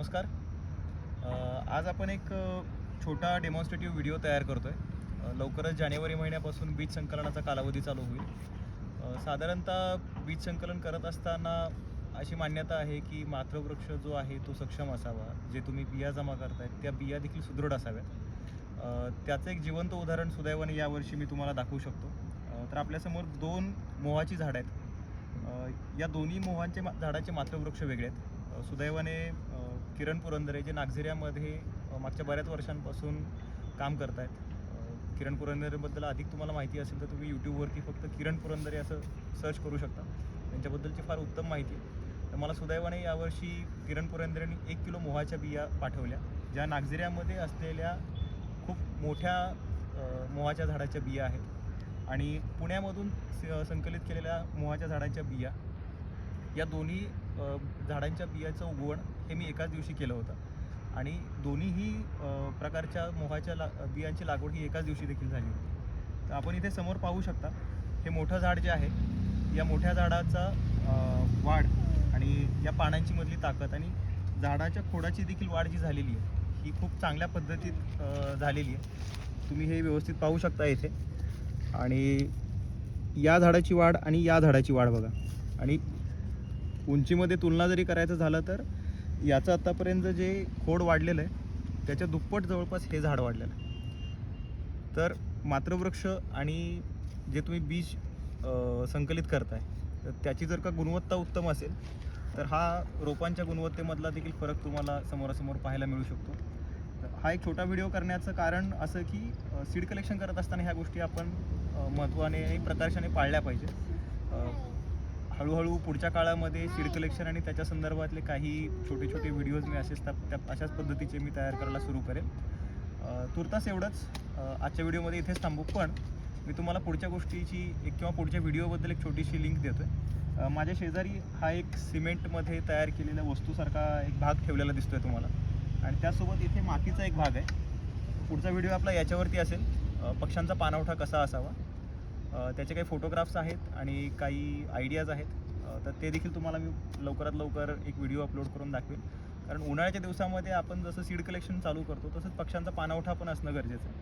नमस्कार. आज आपण एक छोटा डेमॉन्स्ट्रेटिव्ह व्हिडिओ तयार करतो आहे लवकरच जानेवारी महिन्यापासून बीज संकलनाचा कालावधी चालू होईल. साधारणतः बीज संकलन करत असताना अशी मान्यता आहे की मातृवृक्ष जो आहे तो सक्षम असावा. जे तुम्ही बिया जमा करतायत त्या बिया देखील सुदृढ असाव्यात. त्याचं एक जिवंत उदाहरण सुदैवाने यावर्षी मी तुम्हाला दाखवू शकतो. तर आपल्यासमोर दोन मोहाची झाडं आहेत. या दोन्ही मोहांचे मा- झाडाचे मातृवृक्ष वेगळे आहेत. सुदैवाने किरण पुरंदरे जे नागझिऱ्यामध्ये मागच्या बऱ्याच वर्षांपासून काम करत आहेत किरण पुरंदरेबद्दल अधिक तुम्हाला माहिती असेल तर तुम्ही यूट्यूबवरती फक्त किरण पुरंदरे असं सर्च करू शकता. त्यांच्याबद्दलची फार उत्तम माहिती आहे. तर मला सुदैवाने यावर्षी किरण पुरंदरेंनी एक किलो मोहाच्या बिया पाठवल्या ज्या नागझिऱ्यामध्ये असलेल्या खूप मोठ्या मोहाच्या झाडाच्या बिया आहेत. आणि पुण्यामधून स- संकलित केलेल्या मोहाच्या झाडाच्या बिया या दोन्ही झाडांच्या बियाचं उगवण हे मी एकाच दिवशी केलं होतं. आणि दोन्हीही प्रकारच्या मोहाच्या ला बियांची लागवड ही एकाच दिवशी देखील झाली होती. तर आपण इथे समोर पाहू शकता हे मोठं झाड जे आहे या मोठ्या झाडाचा वाढ आणि या पानांची मधली ताकद आणि झाडाच्या खोडाची देखील वाढ जी झालेली आहे ही खूप चांगल्या पद्धतीत झालेली आहे. तुम्ही हे व्यवस्थित पाहू शकता इथे. आणि या झाडाची वाढ आणि या झाडाची वाढ बघा. आणि उंचीमध्ये तुलना जरी करायचं झालं तर याचं आत्तापर्यंत जे खोड वाढलेलं आहे त्याच्या दुप्पट जवळपास हे झाड वाढलेलं आहे. तर मातृवृक्ष आणि जे तुम्ही बीज संकलित करताय तर त्याची जर का गुणवत्ता उत्तम असेल तर हा रोपांच्या गुणवत्तेमधला देखील फरक तुम्हाला समोरासमोर पाहायला मिळू शकतो. हा एक छोटा व्हिडिओ करण्याचं कारण असं की सीड कलेक्शन करत असताना ह्या गोष्टी आपण महत्त्वाने आणि प्रकर्षाने पाळल्या पाहिजे हळूहळू पुढच्या काळामध्ये सीड कलेक्शन आणि त्याच्या संदर्भातले काही छोटे छोटे व्हिडिओज मी असेच त्या- अशाच पद्धतीचे मी तयार करायला सुरू करेन. तुर्तास एवढंच. आजच्या व्हिडिओमध्ये इथेच थांबू पण मी तुम्हाला पुढच्या गोष्टीची एक किंवा पुढच्या व्हिडिओबद्दल एक छोटीशी लिंक देतो आहे माझ्या शेजारी हा एक सिमेंटमध्ये तयार केलेल्या वस्तूसारखा एक भाग ठेवलेला दिसतोय तुम्हाला. आणि त्यासोबत इथे मातीचा एक भाग आहे. पुढचा व्हिडिओ आपला याच्यावरती असेल. पक्ष्यांचा पाणवठा कसा असावा? त्याचे काही फोटोग्राफ्स आहेत आणि काही आयडियाज आहेत. तर ते देखील तुम्हाला मी लवकरात लवकर एक व्हिडिओ अपलोड करून दाखवेन. कारण उन्हाळ्याच्या दिवसामध्ये आपण जसं सीड कलेक्शन चालू करतो तसंच पक्ष्यांचा पाणवठा पण असणं गरजेचं आहे.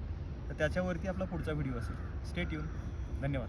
तर त्याच्यावरती आपला पुढचा व्हिडिओ असेल. स्टेट येऊन धन्यवाद.